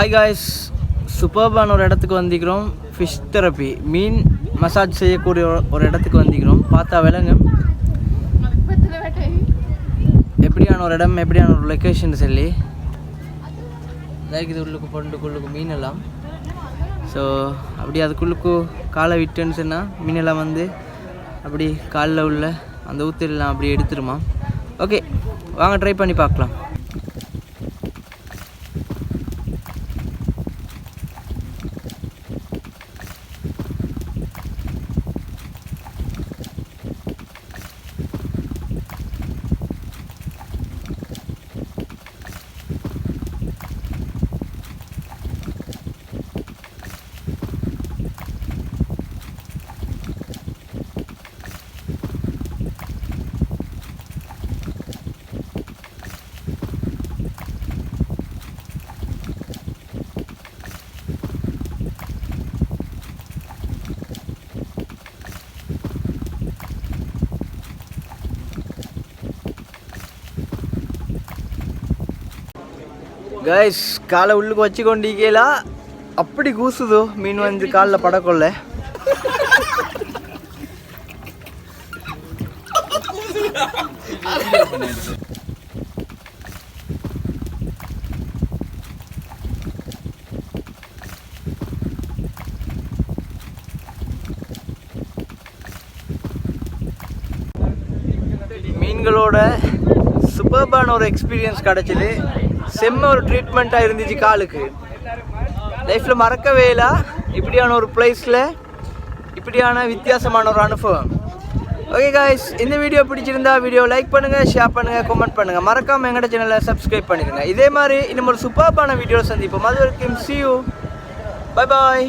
Hi guys சூப்பர்பான ஒரு இடத்துக்கு வந்திக்கிறோம் ஃபிஷ் தெரப்பி மீன் மசாஜ் செய்யக்கூடிய ஒரு- இடத்துக்கு வந்திக்கிறோம் பார்த்தா விலங்கு. எப்படியான ஒரு இடம் எப்படியான ஒரு லொக்கேஷன் சொல்லி. லைக் இது உள்ளுக்கு பொண்டுக்குள்ளுக்கு மீன் எல்லாம். ஸோ அப்படி அதுக்குள்ளுக்கு காலை விட்டுன்னு சொன்னால் மீன் எல்லாம் வந்து அப்படி காலில் உள்ள அந்த ஊத்திலாம் அப்படி எடுத்துருமா. ஓகே வாங்க ட்ரை பண்ணி பார்க்கலாம். கைஸ் காலை உள்ளுக்கு வச்சு கொண்டிருக்கீங்களா அப்படி கூசுதோ மீன் வந்து காலில் படக்கொள்ள. மீன்களோட சூப்பர்பான ஒரு எக்ஸ்பீரியன்ஸ் கிடச்சிது. செம்ம ஒரு ட்ரீட்மெண்ட்டாக இருந்துச்சு காலுக்கு. லைஃப்பில் மறக்கவே இல்லை. இப்படியான ஒரு பிளேஸில் இப்படியான வித்தியாசமான ஒரு அனுபவம். ஓகே காய்ஸ் இந்த வீடியோ பிடிச்சிருந்தா வீடியோ லைக் பண்ணுங்கள் ஷேர் பண்ணுங்கள் கமெண்ட் பண்ணுங்கள் மறக்காமல் எங்கள்ட சேனலை சப்ஸ்கிரைப் பண்ணிடுங்க இதே மாதிரி இன்னும் ஒரு சூப்பர்பான வீடியோவில் சந்திப்போம். அது வரைக்கும் சி யூ பை பாய்